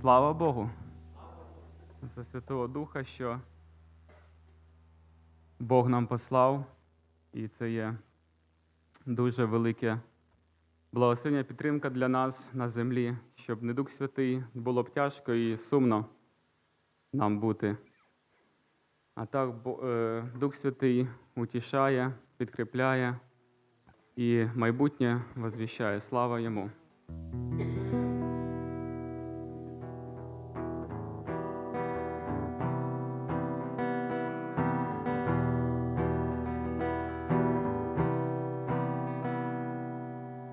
Слава Богу за Святого Духа, що Бог нам послав, і це є дуже велике благословення, підтримка для нас на землі, щоб не Дух Святий було б тяжко і сумно нам бути. А так е, Дух Святий утішає, підкріпляє і майбутнє возвіщає. Слава йому.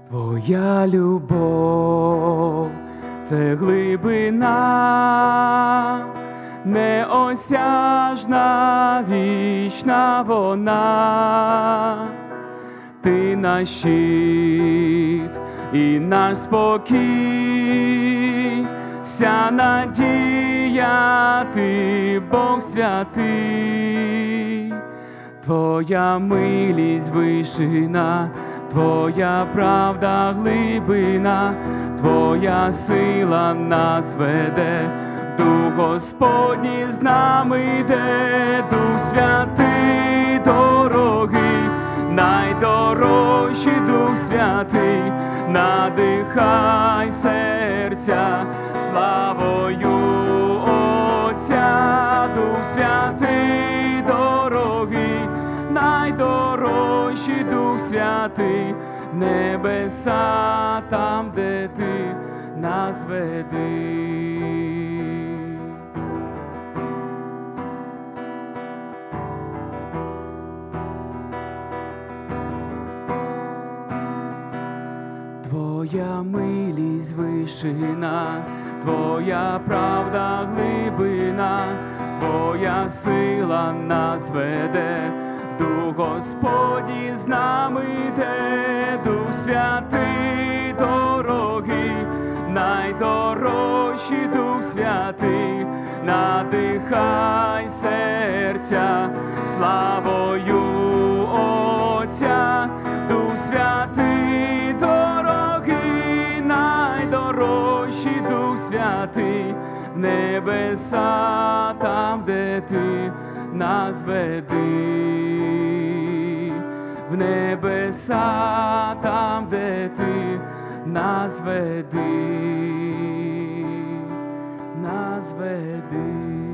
Твоя любов це глибина, неосяжна, вічна вона, ти наш щит і наш спокій, вся надія, ти Бог святий. Твоя милість вишина, Твоя правда глибина, Твоя сила нас веде, Дух Господній з нами йде, Дух святий дорогий, найдорожчий Дух святий, надихай серця славою найдорожчий Дух святий, небеса там, де ти нас веди. Твоя милість вишина, Твоя правда глибина, Твоя сила нас веде, Дух Господній з нами йде, Дух святий дорогий, найдорожчий Дух святий, надихай серця славою Отця, Дух святий дорогий, найдорожчий Дух святий, небеса там, де ти нас веди, в небеса там, де ти нас веди, нас веди.